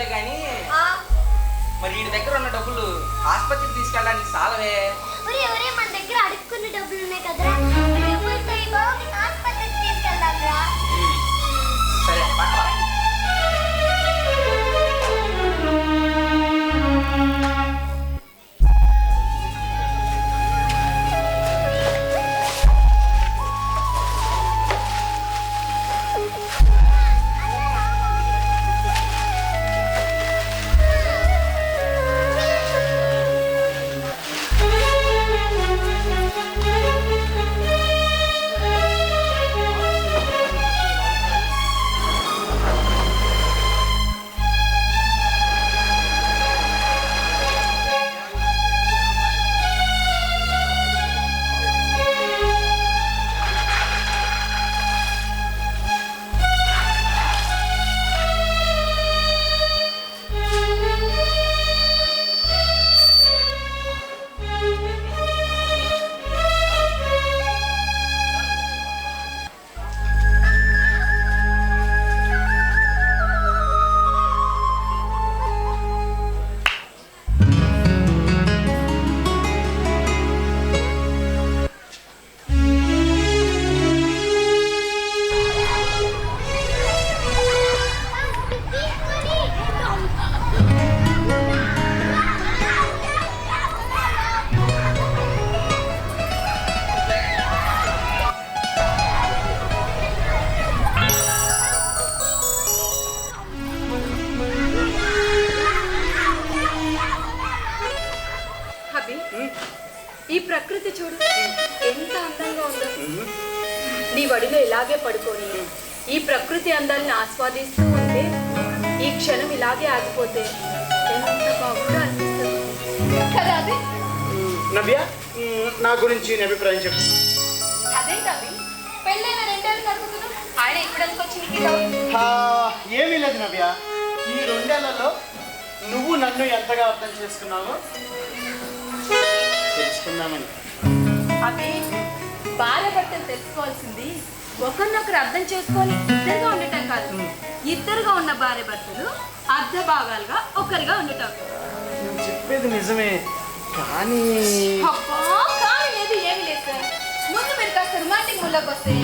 చేద్దాంలే కానీ మరి వీడి దగ్గర ఉన్న డబ్బులు ఆసుపత్రికి తీసుకెళ్ళడానికి చాలవే. ఒరే ఒరే మన దగ్గర అడుక్కున్న డబ్బులు ఉన్నాయి కదరా? ఆ డబ్బులతో ఈ బాబుని ఆసుపత్రికి సరే పట్టవా నన్ను ఎంతగా అర్థం చేసుకున్నావో? తెలుసుకుందామని. అభి భార్య భర్తలు తెలుసుకోవాల్సింది ఒకరినొకరు అర్థం చేసుకొని ఇద్దరుగా ఉండటం కాదు. ఇద్దరుగా ఉన్న భార్య భర్తలు అర్ధ భాగాలుగా ఒకరిగా ఉండటం. చెప్పేది నిజమే కానీ అబ్బా కానీ లేదు ఏమి లేదు సార్. ముందు మీరు కాస్త రొమాంటిక్ ముళ్ళకి వస్తే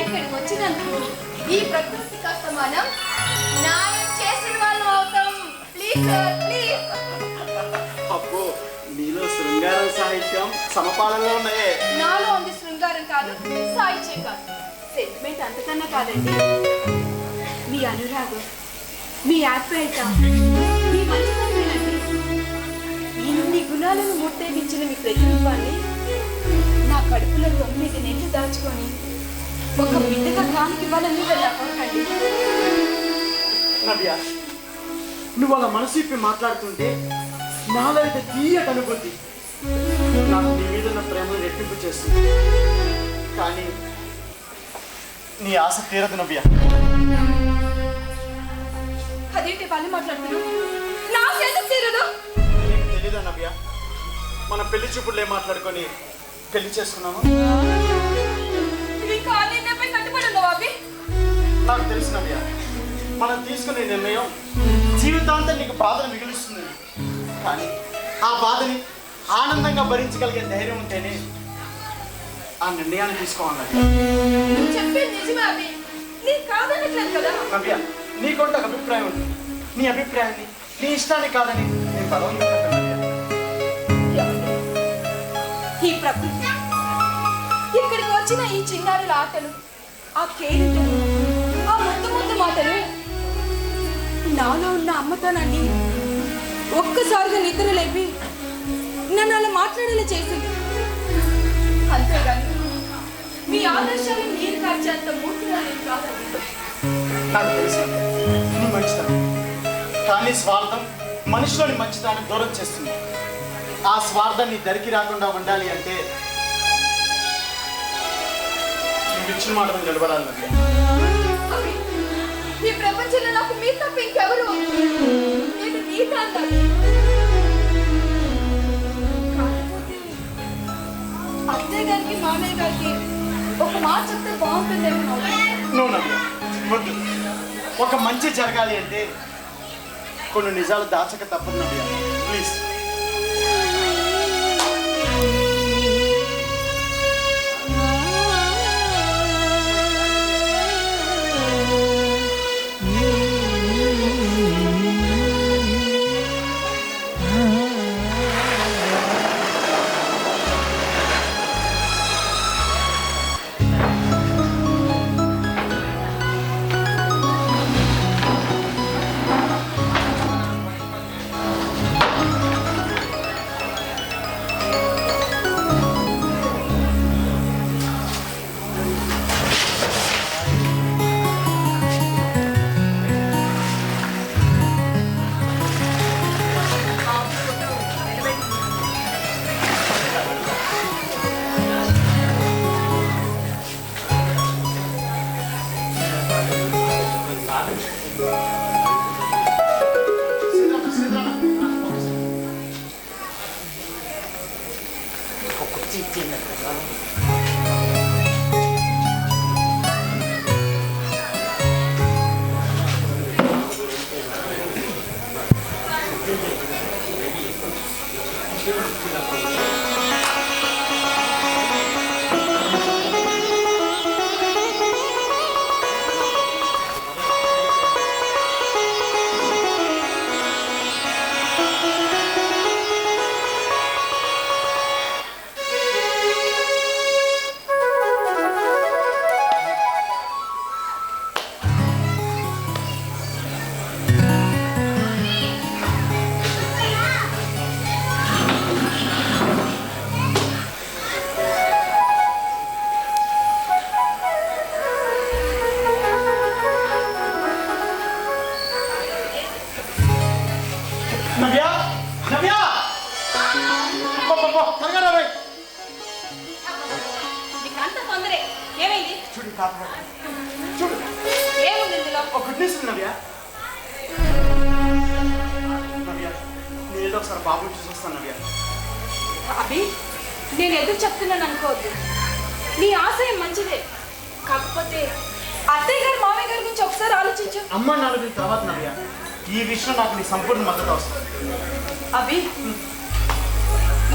ఇక్కడికి వచ్చినందుకు ఈ ప్రకృతి కాస్త మనం న్యాయం ప్లీజ్ అబ్బో నీలో శృంగారం సాహిత్యం సమపాలనలో ఉన్నాయే నాలో ఉంది శృంగారం కాదు సాహిత్యం కాదు. సెంటిమెంట్ అంతకన్నా కాదండి. మీ అనురాగం మీ ఆప్యాయత మీ మంచితనమేనండి ఇన్ని గుణాలను ముట్టేపించిన మీ ప్రతిరూపాన్ని నా కడుపులో తొమ్మిది నెట్లు దాచుకొని ఒక బిడ్డగా కానికి ఇవ్వాలని వెళ్ళకండి నవ్య నువ్వు అలా మనసు ఇప్పి మాట్లాడుతుంటే నాలో అయితే తీయట అనుభూతి నాకు నీ మీద ఉన్న ప్రేమను రెట్టింపు చేస్తుంది. కానీ నీ ఆశ తీరదు నవ్య. అదేంటి వాళ్ళు మాట్లాడుతున్నావు నా చేత తీరదు? నీకు తెలీదా నవ్య? మన పెళ్ళి చూపుడులే మాట్లాడుకొని పెళ్ళి చేసుకున్నాము? నాకు తెలుసు నవ్య. మనం తీసుకునే నిర్ణయం జీవితాంతం నీకు బాధను మిగులుస్తుంది. కానీ ఆ బాధని ఆనందంగా భరించగలిగే ధైర్యం ఉంటేనే ఆ నిర్ణయాన్ని తీసుకోవాలి. నవ్య నీకుంటే ఒక అభిప్రాయం ఉంది. నీ అభిప్రాయాన్ని నీ ఇష్టాన్ని కాదని నేను బలం ఈ ప్రకృతి ఇక్కడికి వచ్చిన ఈ చిన్నారుల ఆటలు ఆ కేరింతలు ఆ ముద్దు ముద్దు మాటలు నాలో ఉన్న అమ్మతోనండి. ఒక్కసారిగా నిద్ర లేపి నన్ను అలా మాట్లాడేలా చేసింది. అంతేగాని మీ ఆదర్శాలు మీరు కాచేంత మూర్తిగా మంచిదా నాకు తెలుసు నీ మంచితనం కానీ స్వార్థం మనిషిలోని మంచితనాన్ని దూరం చేస్తుంది. ఆ స్వార్థం నీ దరికి రాకుండా ఉండాలి అంటే నువ్వు ఇచ్చిన మాట నిలబడాలి. ఈ ప్రపంచంలో నాకు మీ తప్ప ఇంకెవరు? నేను నీత అన్నాను అత్తయ్య గారికి మామయ్య గారికి ఒక మాట చెప్తే బాగుంటుందేమో వద్దు. ఒక మంచి జరగాలి అంటే కొన్ని నిజాలు దాచక తప్పదు ప్లీజ్.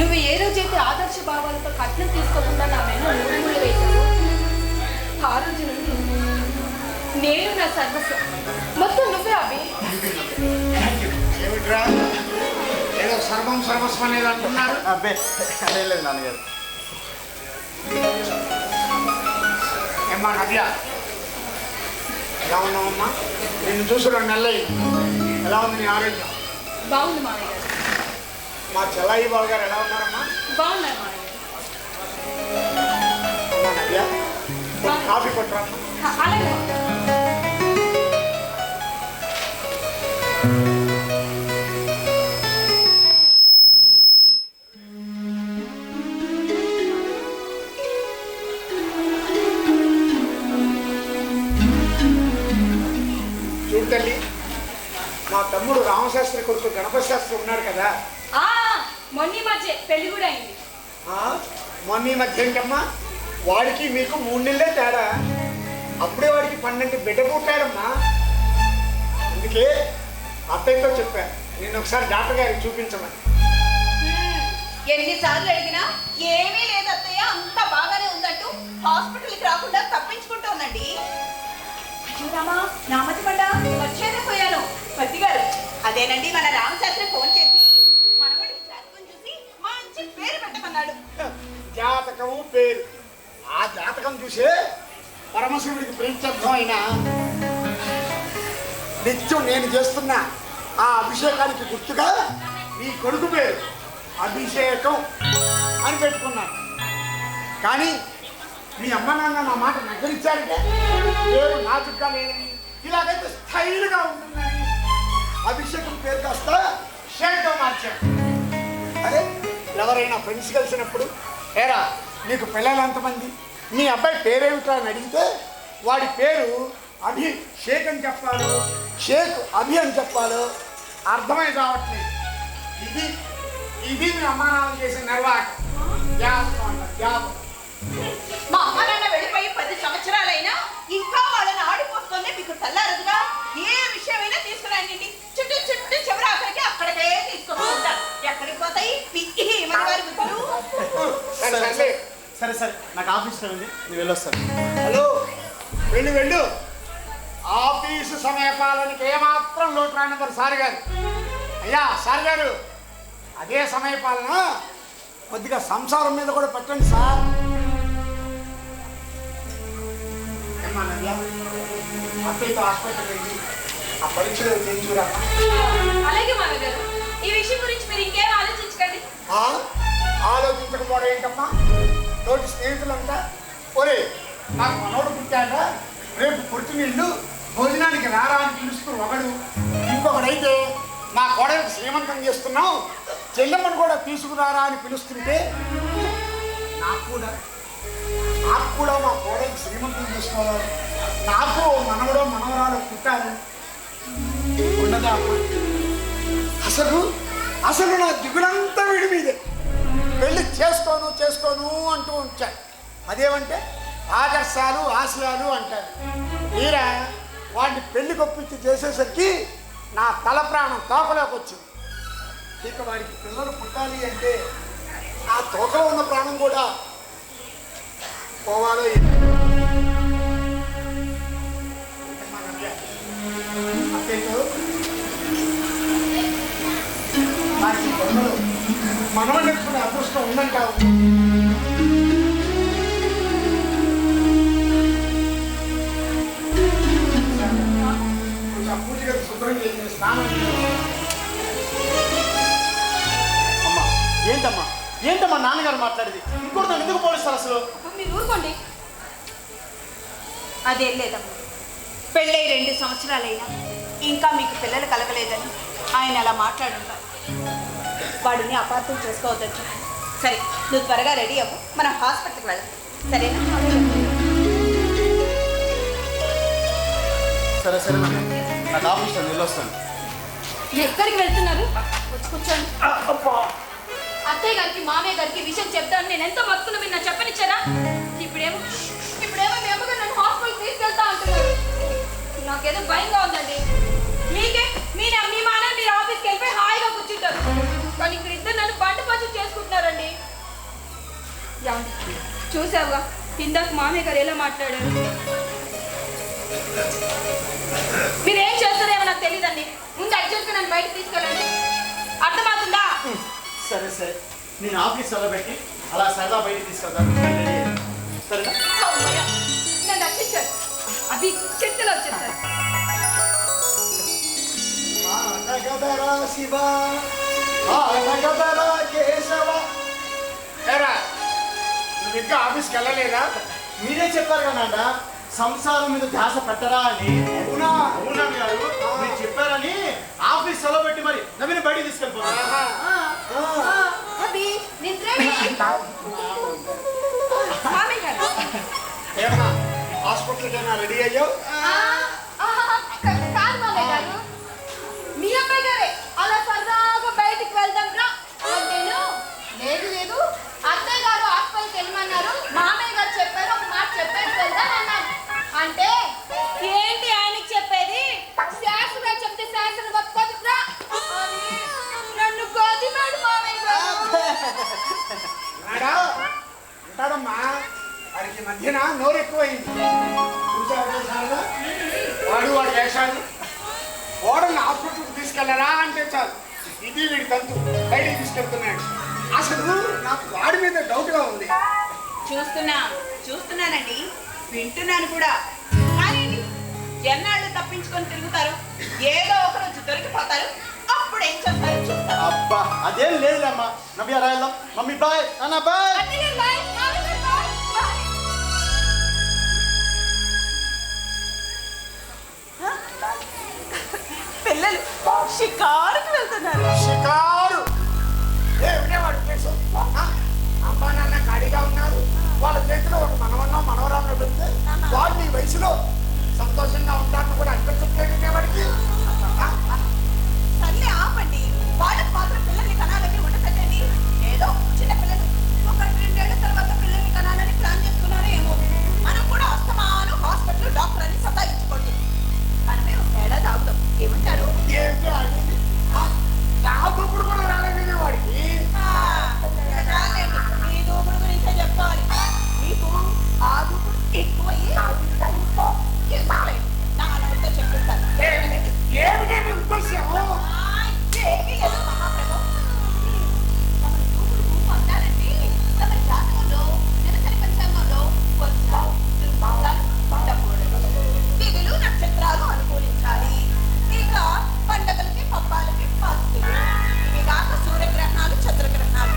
నువ్వు ఏ రోజైతే ఆదర్శ భావాలతో కట్నం తీసుకోకుండా నా మెడ మూడు వేశావు ఆ రోజు నుండి నేను నా సర్వస్వం. మొత్తం నువ్వే అభి. ఏమిట్రా? ఏదో సర్వం సర్వస్వం అనేది అంటున్నారు. అబ్బే అదేం లేదు నాన్నగారు. ఏమ్మా నవ్య? ఎలా ఉన్నావమ్మా? నిన్ను చూసి రెండు నెలలు ఎలా ఉంది నీ ఆరోగ్యం? బాగుంది మామయ్య గారు. మా చెల్లాయి బాబు గారు ఎలా ఉన్నారమ్మా? బాగున్నారు కాఫీ కొట్టరా. హ, అలాగే. చూడు తల్లి మా తమ్ముడు రామశాస్త్రి కొడుకు గణపతి శాస్త్రి ఉన్నాడు కదా. మొన్న మధ్య పెళ్ళి కూడా అయింది. ఆ, మొన్న ఈ మధ్య ఏంటమ్మా? వాడికి మీకు మూడు నెలలే తేడా. అప్పుడే వాడికి పన్నెండు బిడ్డ పుట్టాడమ్మా. అందుకే అత్తయ్యతో చెప్పాను నేను ఒకసారి డాక్టర్ గారికి చూపించమని. ఎన్నిసార్లు అడిగినా ఏమీ లేదు అత్తయ్య అంత బాగానే ఉందంటూ హాస్పిటల్కి రాకుండా తప్పించుకుంటోందండి. అయ్యో రామా నామతి పడ్డ? వచ్చేదే పోయాను. పతి గారు అదేనండి మన రామశాస్త్రి ఫోన్ చేసి మనవడి పేరు పెట్టమన్నాడు. జాతకము పేరు. ఆ జాతకం చూసే పరమశివుడికి ప్రీత్యర్థమైన? నిత్యం నేను చేస్తున్న ఆ అభిషేకానికి గుర్తుగా నీ కొడుకు పేరు అభిషేకం అని పెట్టుకున్నాను. కానీ మీ అమ్మ నాన్న నా మాట నగరించారంటే పేరు నాజుగ్గా లేదని ఇలాగైతే స్టైల్గా ఉంటుందని. అభిషేకం పేరు కాస్త షేక్గా మార్చాడు అదే ఎవరైనా ఫ్రెండ్స్ కలిసినప్పుడు ఏరా నీకు పిల్లలు ఎంతమంది? మీ అబ్బాయి పేరేమిటా అని అడిగితే వాడి పేరు అభి షేక్ అని చెప్పాలి. షేక్ అభి అని చెప్పాలి. అర్థమై కావట్లేదు ఇది ఇది మీ అమ్మా నాన్న చేసిన నిర్వాహకం. జ్ఞాపకం అంటారు జ్ఞాపకం మా అమ్మ నాన్న వెళ్ళిపోయి పది సంవత్సరాలైనా ఇంకా వాళ్ళని ఆడిపో ఏ విషయమైనా తీసుకురండి చుట్టూ చుట్టూ చివరి అక్కడికే ఉంటారు ఎక్కడికి పోతాయి? పిచ్చి మన వారి బుద్ధులు సరే సరే నాకు ఆఫీస్ టైం ఉంది వెళ్ళొస్తాను. హలో. వెళ్ళు వెళ్ళు. ఆఫీసు సమయపాలనకి ఏమాత్రం లోటు రానివ్వరు సార్ గారు. అయ్యా సార్ గారు. అదే సమయపాలన. కొద్దిగా సంసారం మీద కూడా పెట్టండి సార్. అత్తయ్యతో హాస్పిటల్ వెళ్ళి. ఆ పరీక్షలు చేయించురా అలాగే మామగారు. ఈ విషయం గురించి మీరు ఇంకేం ఆలోచించకండి. ఆ? ఆలోచించకపోవడం ఏంటమ్మా? తోటి స్నేహితులంతా ఒరే నాకు మనోడు పుట్టాక రేపు పొట్టి నీళ్ళు భోజనానికి రారా అని పిలుస్తూ ఒకడు. ఇంకొకడైతే నా కోడలికి శ్రీమంతం చేస్తున్నావు చెల్లెమ్మను కూడా తీసుకురారా అని పిలుస్తుంటే నాకు కూడా నాకు కూడా మా కోడలు శ్రీమంతులు చేసుకోవాలి. నాకు మనవడో మనవరాలు పుట్టారు. ఉండదా అసలు అసలు నా దిగులంతా వీడి మీదే. పెళ్ళి చేసుకోను చేసుకోను అంటూ ఉంచాను అదేమంటే ఆదర్శాలు ఆశయాలు అంటారు మీరా వాడిని పెళ్ళి కొప్పించి చేసేసరికి నా తల ప్రాణం తోకలోకి వచ్చింది. ఇక వాడికి పిల్లలు పుట్టాలి అంటే ఆ తోకలో ఉన్న ప్రాణం కూడా పోవాలో. మనం మా అదృష్టం ఉందని కాదు పూజ శుభ్రం స్నానం అమ్మా ఏంటమ్మా? ఏంటమ్మా నాన్నగారు మాట్లాడేది? ఇంకోటి నన్ను ఎందుకు పోలీస్తారు అసలు? మీరు ఊరుకోండి. అదేం లేదమ్మా. పెళ్ళై రెండు సంవత్సరాలైనా ఇంకా మీకు పిల్లలు కలగలేదని ఆయన అలా మాట్లాడుంటారు. వాడిని అపార్థం చేసుకోవద్దు సరే నువ్వు త్వరగా రెడీ అవ్వు. మనం హాస్పిటల్కి వెళ్దాం. సరేనా? సరే సరే. నాకు ఆఫీస్ టైం వెళ్ళొస్తాను ఎక్కడికి వెళ్తున్నారు? వచ్చి కూర్చోండి. అత్తయ్య గారికి మామయ్య గారికి విషయం చెప్తాను నేను ఎంతో బతుకున్నా మీరు నాకు చెప్పనిచ్చారా? ఇప్పుడేమో ఇప్పుడేమో మీ అమ్మగారు నన్ను హాస్పిటల్ తీసుకెళ్తా అంటున్నారు. నాకేదో భయంగా ఉందండి. మీకే మీరు మీ మాన మీరు ఆఫీస్కి వెళ్ళిపోయి హాయిగా కూర్చుంటారు. కానీ ఇక్కడ ఇద్దరు నన్ను బండి పచ్చు చేసుకుంటున్నారండి. చూసావుగా? ఇందాక మామయ్య గారు ఎలా మాట్లాడారు? మీరు ఏం చేస్తారేమో నాకు తెలియదండి ముందు అర్జెంట్గా నన్ను బయట తీసుకెళ్ళండి. అర్థమవుతుందా? సరే సరే. నేను ఆఫీస్ వెళ్ళబెట్టి అలా సరదా బయటికి తీసుకెళ్తాను. సరేనా? నన్ను రక్షించారు. అవి శివ కేశవ. నువ్వు ఇంకా ఆఫీస్కి వెళ్ళలేదా? మీరే చెప్పారు కదా సంసారం మీద ధ్యాస పెట్టరా అని. అవునా? అవునా గారు మీరు చెప్పారని ఆఫీస్ సెలవు పెట్టి మరి నవీన బయటికి తీసుకెళ్ళిపోతాను ఆహా. అవి నిద్ర మామయ్య గారు. ఏమన్నా హాస్పిటల్కి అయినా రెడీ అయ్యావు? కాదు మామయ్య గారు. మీ అబ్బాయి గారే. అలా సరదాగా బయటికి వెళ్దాం రా. నేను లేదు లేదు. అత్తయ్య గారు హాస్పిటల్కి వెళ్ళమన్నారు. మామయ్య గారు చెప్పారు ఒక మాట చెప్పేసి వెళ్దాం అన్నారు అంటే వాడికి ఈ మధ్యన నోరు ఎక్కువైంది? వాడు వాడి వేషాలు ఓడల్ని హాస్పిటల్కి తీసుకెళ్ళరా అంటే చాలు. ఇది వీడి తంతు. బయటికి తీసుకెళ్తున్నాడు. అసలు నాకు వాడి మీద డౌట్గా ఉంది. చూస్తున్నా చూస్తున్నానండి. వింటున్నాను కూడా. కానీ ఎన్నాళ్ళు తప్పించుకొని తిరుగుతారు? ఏదో ఒక రోజు దొరికిపోతారు. అప్పుడు ఏం చేస్తారు చూస్తారు అబ్బా అదేం లేదులే అమ్మా. నవ్య రాయల్దాం మమ్మీ బాయ్. నాన్న బాయ్. అన్నయ్య, షికారుకు వెళ్తున్నారు షికారు పబ్బాలకి పస్తులు ఇవి కాక సూర్యగ్రహణాలు చంద్రగ్రహణాలు.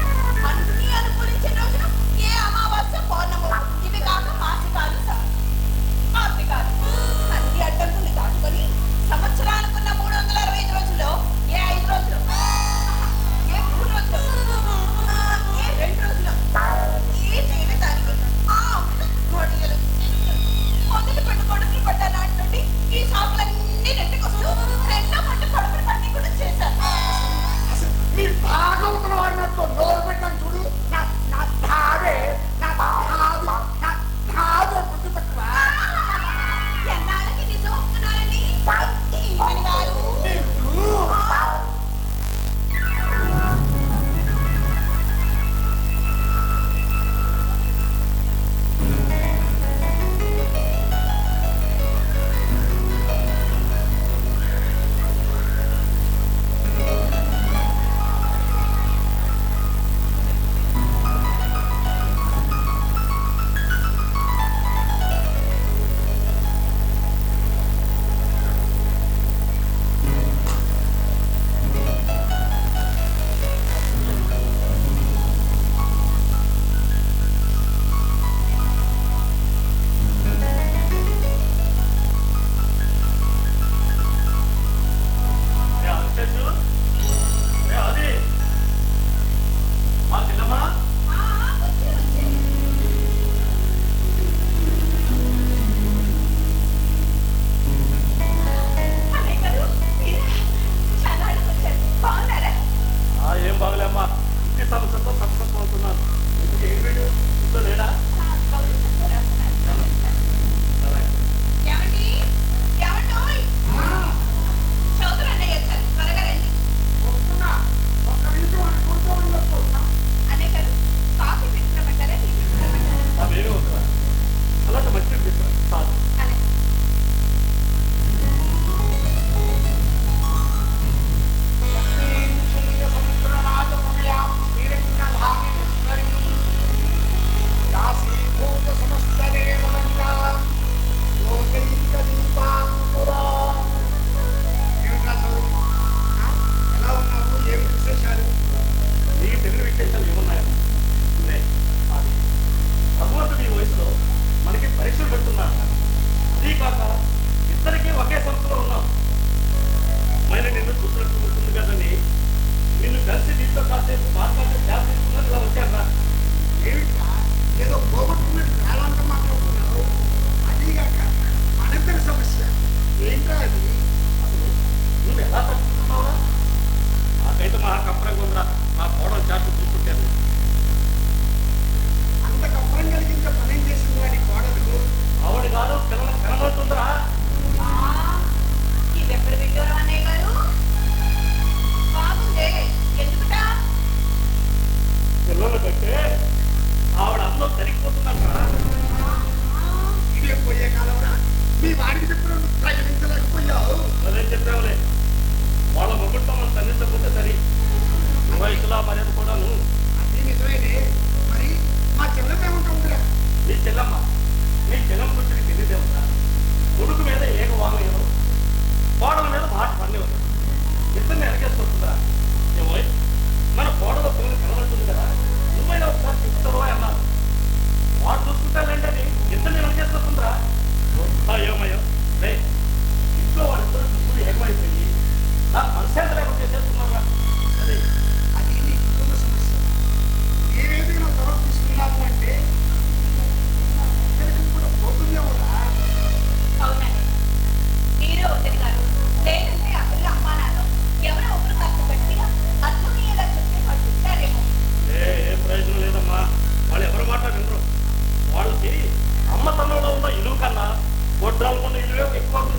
కన్నా గొడ్రాలు ఉన్న ఇలువే ఎక్కువ ఉంటున్నారా నిజమే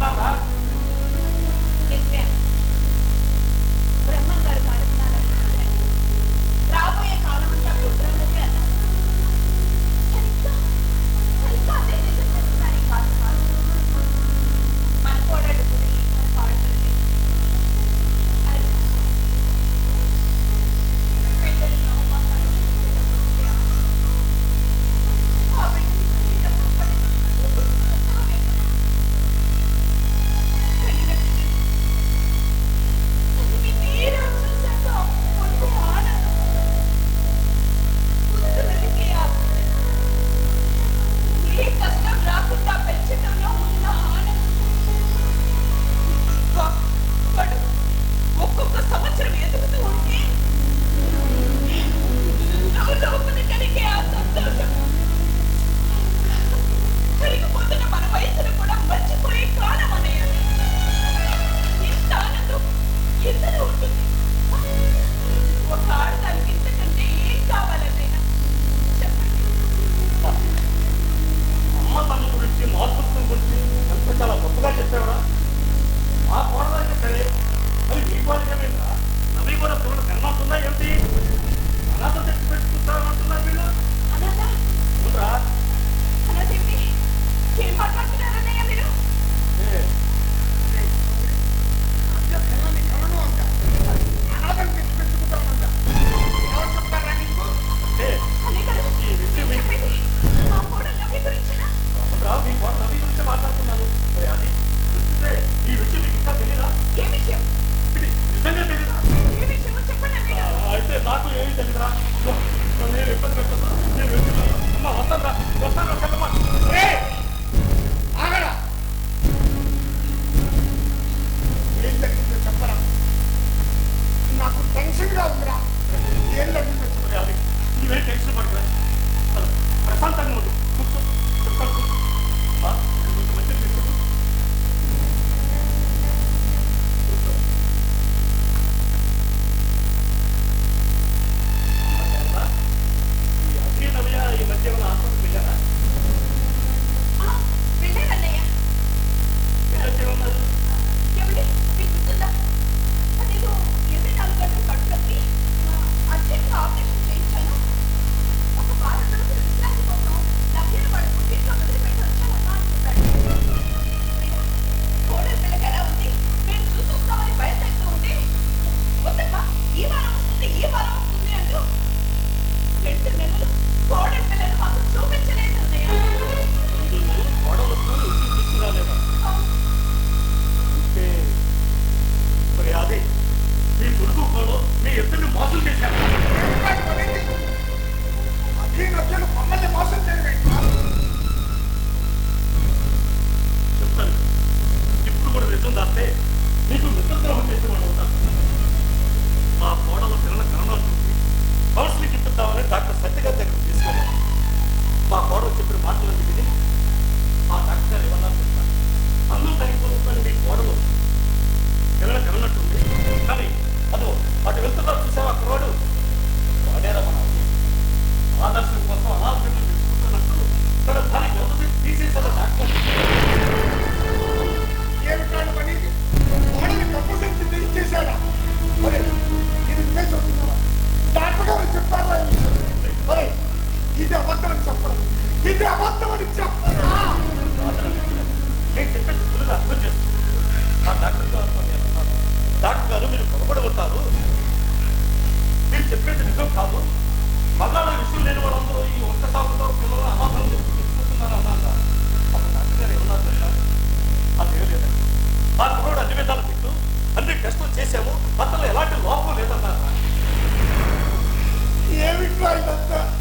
闇がありました。